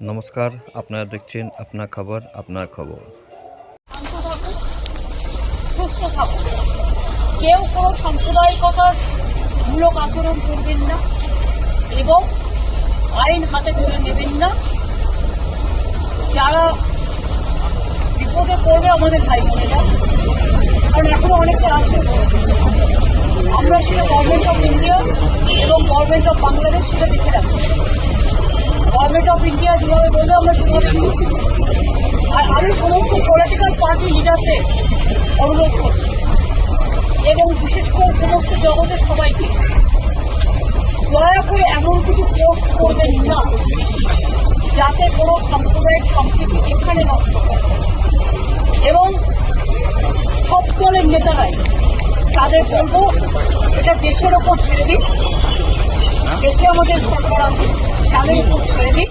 নমস্কার, আপনারা দেখছেন আপনার খবর আপনার খবর। কেউ কোনো সাম্প্রদায়িকতার মূলক আচরণ করবেন না এবং আইন হাতে তুলে নেবেন না। যারা বিপদে পড়বে আমাদের ভাই বোনেরা, কারণ এখনও অনেকে আছে। আমরা সেটা গভর্নমেন্ট অফ ইন্ডিয়া এবং গভর্নমেন্ট অফ বাংলাদেশ সেটা দেখে রাখছি। ইন্ডিয়া যেভাবে বলবে আমরা সেভাবে। আর আমি সমস্ত পলিটিক্যাল পার্টি লিডারদের অনুরোধ করছি। এবং বিশেষ করে সমস্ত জগতের সবাইকে। দয়া করে এমন কিছু পোস্ট করবেন না, যাতে কোনো সাম্প্রদায়িক সম্প্রীতি এখানে নষ্ট হয়। এবং সব দলের নেতারাই তাদের বলব, এটা দেশের ওপর ছেড়ে দিন। দেশে আমাদের সরকার আছে, তাদের উপর ছেড়ে দিন।